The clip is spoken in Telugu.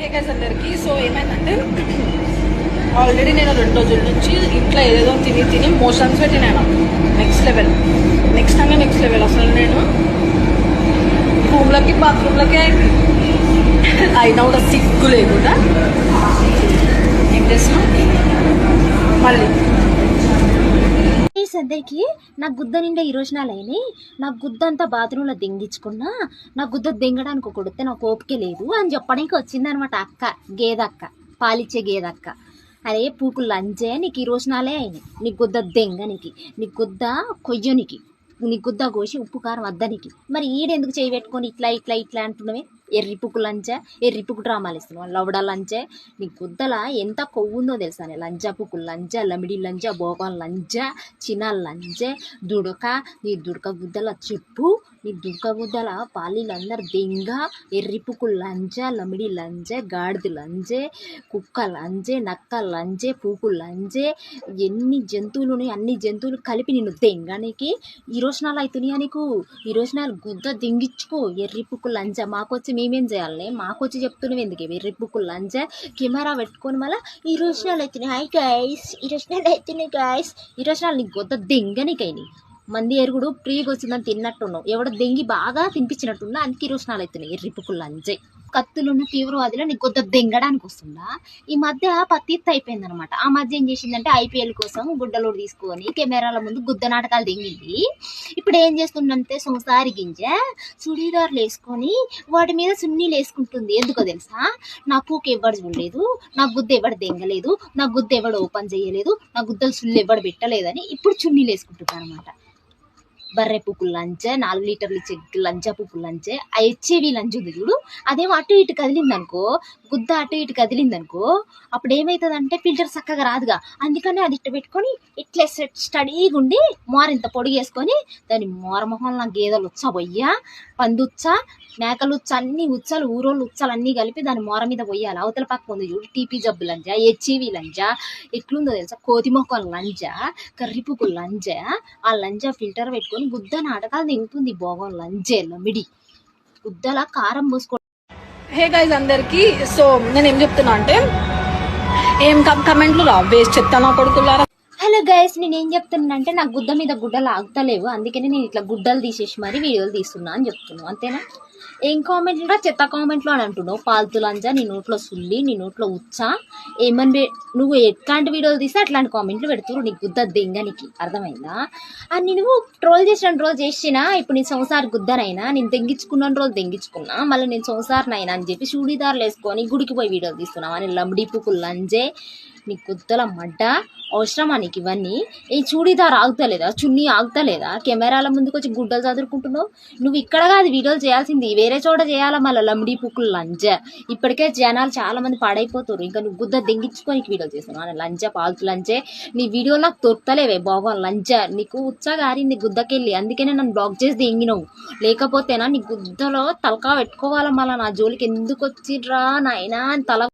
హే గైస్ అందరికి. సో ఏమైందంటే ఆల్రెడీ నేను రెండు రోజుల నుంచి ఇంట్లో ఏదేదో తిని తిని మోషన్స్ పెట్టినాను. నెక్స్ట్ లెవెల్ నెక్స్ట్ అంటే నెక్స్ట్ లెవెల్ అసలు నేను రూమ్లకి బాత్రూమ్లకి అయినా కూడా సిగ్గు లేకుండా ఏం చేస్తున్నాం? మళ్ళీ ప్లీజ్ అందరికి నా గుద్ద నిండా ఈ రోజునాలైనాయి నా గుద్ద అంతా బాత్రూంలో దెంగించుకున్నా నా గుద్ద దెంగడానికి కొడితే నాకు ఓపిక లేదు అని చెప్పడానికి వచ్చిందనమాట అక్క గేదక్క పాలిచ్చే గేదక్క. అరే పూకులు లంచే నీకు ఈ రోజునాలే అయినాయి నీ గుద్ద దెంగనికి నీ గుద్ద కొయ్యనికి నీ గుద్ద కోసి ఉప్పు కారం వద్దనికి మరి ఈడెందుకు చేయి పెట్టుకొని ఇట్లా ఇట్లా ఇట్లా అంటున్నవే? ఎర్రిపుకు లంచ ఎర్రిపుకు డ్రామాలు ఇస్తున్నాం లవడ లంచె నీ గుద్దల ఎంత కొవ్వు ఉందో తెలుసా నీ లంజా పుక్కు లమిడి లంచ బోగం లంచ చిన్న లంజే దుడక నీ దుడక గుద్దల చెప్పు. నీ దుడక గుద్దల పాలీలందరు దెంగ. ఎర్రిపుకు లంచ లమిడి లంజే గాడిద లంజే కుక్క లంజే నక్క లంజే పూకు లంజే ఎన్ని జంతువులు ఉన్నాయి అన్ని జంతువులు కలిపి నేను దెంగనికి ఈ రోజు నాలు అవుతున్నాయా నీకు? ఈ రోజునాలు గుద్ద దింగించుకో ఎర్రిపుకు లంచ లంజ మాకొచ్చి మేమేం చేయాలి మాకొచ్చి చెప్తున్నావు ఎందుకు రిప్పుకు పుక్కు కెమెరా పెట్టుకొని మళ్ళీ ఈ రోజు నాలు అవుతున్నాయి హాయ్ గాయస్ ఈ రోజు నాలు అవుతున్నాయి గైస్ ఈ రోజునాలు నీకు గుద్ద దెంగనికైనాయి మంది ఎరుగుడు ఫ్రీగా వచ్చిందని తిన్నట్టున్నావు. ఎవడో దెంగి బాగా తినిపించినట్టున్నా అందుకే ఈ రోజు అవుతున్నాయి రిప్పుకు లంచే. కత్తులున్న తీవ్రవాదిలో నీకు కొద్ది దెంగడానికి వస్తుందా? ఈ మధ్య పత్తిత్త అయిపోయింది అనమాట ఆ మధ్య ఏం చేసిందంటే ఐపీఎల్ కోసం గుడ్డలోడు తీసుకొని కెమెరాల ముందు గుద్ద నాటకాలు దింగింది. ఇప్పుడు ఏం చేస్తుందంటే సంసారి గింజ చుడీదార్లు వేసుకొని వాటి మీద సున్నీలు వేసుకుంటుంది. ఎందుకో తెలుసా? నా పూకి ఎవడు చూడలేదు నా గుద్ద ఎవడు దెంగలేదు నా గుద్ద ఎవడు ఓపెన్ చేయలేదు నా గుద్దలు సుల్లు ఎవడు పెట్టలేదని ఇప్పుడు చున్నీలు వేసుకుంటుంది అనమాట బర్రె పువ్వు లంచే నాలుగు లీటర్లు ఇచ్చే లంచా పువ్వు లంచే ఆ హెచ్ఏవి లంచ్ ఉంది చూడు. అదేమో అటు ఇటు కదిలిందనుకో గుద్ద అటు ఇటు కదిలిందనుకో అప్పుడు ఏమవుతుంది అంటే ఫిల్టర్ చక్కగా రాదుగా. అందుకని అది ఇట్ట పెట్టుకొని ఇట్లా సెట్ స్టడీగా ఉండి మోరింత పొడిగేసుకొని దాని మోర మొహంలో గేదెలు ఉచ్చా పొయ్యా పంది ఉచ్చా మేకలు ఉచ్చ అన్ని ఉచ్చాలు ఊరోళ్ళు ఉచ్చాలు అన్నీ కలిపి దాని మోర మీద పొయ్యాలి అవతల పక్క ఉంది చూడు టీపీ జబ్బు లంచ హెచ్ఈవి లంచ ఎట్లుందో తెలుసా? కోతిమొక్కల లంచ లంజా కర్రీపుకు లంచ ఆ లంచ ఫిల్టర్ పెట్టుకొని గుద్ద నాటకాలు దింపుతుంది భోగం లంజే లమిడి గుద్దలా కారం పోసుకో హే గైజ్ అందరికి సో నేను ఏం చెప్తున్నా అంటే ఏం కమెంట్లు రా వేస్ట్ చెప్తాను కొడుకులారా? గైస్ నేను ఏం చెప్తున్నా అంటే నా గుడ్డ మీద గుడ్డలు ఆగుతలేవు అందుకని నేను ఇట్లా గుడ్డలు తీసేసి మరి వీడియోలు తీస్తున్నా అని చెప్తున్నాను అంతేనా? ఏం కామెంట్ రా? చెత్త కామెంట్లో అని అంటున్నావు. పాల్తులంజా నీ నోట్లో సుల్లి నీ నోట్లో ఉచ్చా. ఏమని నువ్వు ఎట్లాంటి వీడియోలు తీస్తే అట్లాంటి కామెంట్లు పెడుతురు నీకు గుద్ద దెంగనికి అర్థమైందా? అని నువ్వు ట్రోల్ చేసిన రోజు చేసినా ఇప్పుడు నీ సంసార గుద్దనైనా నేను దెంగించుకున్న రోజు దెంగించుకున్నా మళ్ళీ నేను సంసారనైనా అని చెప్పి చూడీదారులు వేసుకొని గుడికి పోయి వీడియోలు తీస్తున్నావు? అని లంబడిపుకు లంజే. నీ గుద్దల మడ్డ అవసరమా నీకు ఇవన్నీ ఈ చూడీదార్ ఆగుతలేదా? చున్నీ ఆగుతలేదా? కెమెరాల ముందుకు వచ్చి గుడ్డలు చదువుకుంటున్నావు నువ్వు ఇక్కడ కాదు వీడియోలు చేయాల్సింది వేరే చోట చేయాలా మళ్ళీ లంబడి పుక్కులు లంజ? ఇప్పటికే జనాలు చాలా మంది పాడైపోతారు ఇంకా నువ్వు గుద్ద దెంగించుకొని వీడియోలు చేస్తున్నావు. లంజ పాల్తు లంజే. నీ వీడియోలు నాకు దొరకలేవే బాగా లంజ. నీకు ఉత్సాగారింది గుద్దకెళ్ళి. అందుకనే నన్ను బ్లాక్ చేసి దెంగినావు. లేకపోతేనా నీ గుద్దలో తలకా పెట్టుకోవాలా మళ్ళీ నా జోలికి? ఎందుకు వచ్చిర్రా నాయనా అని తల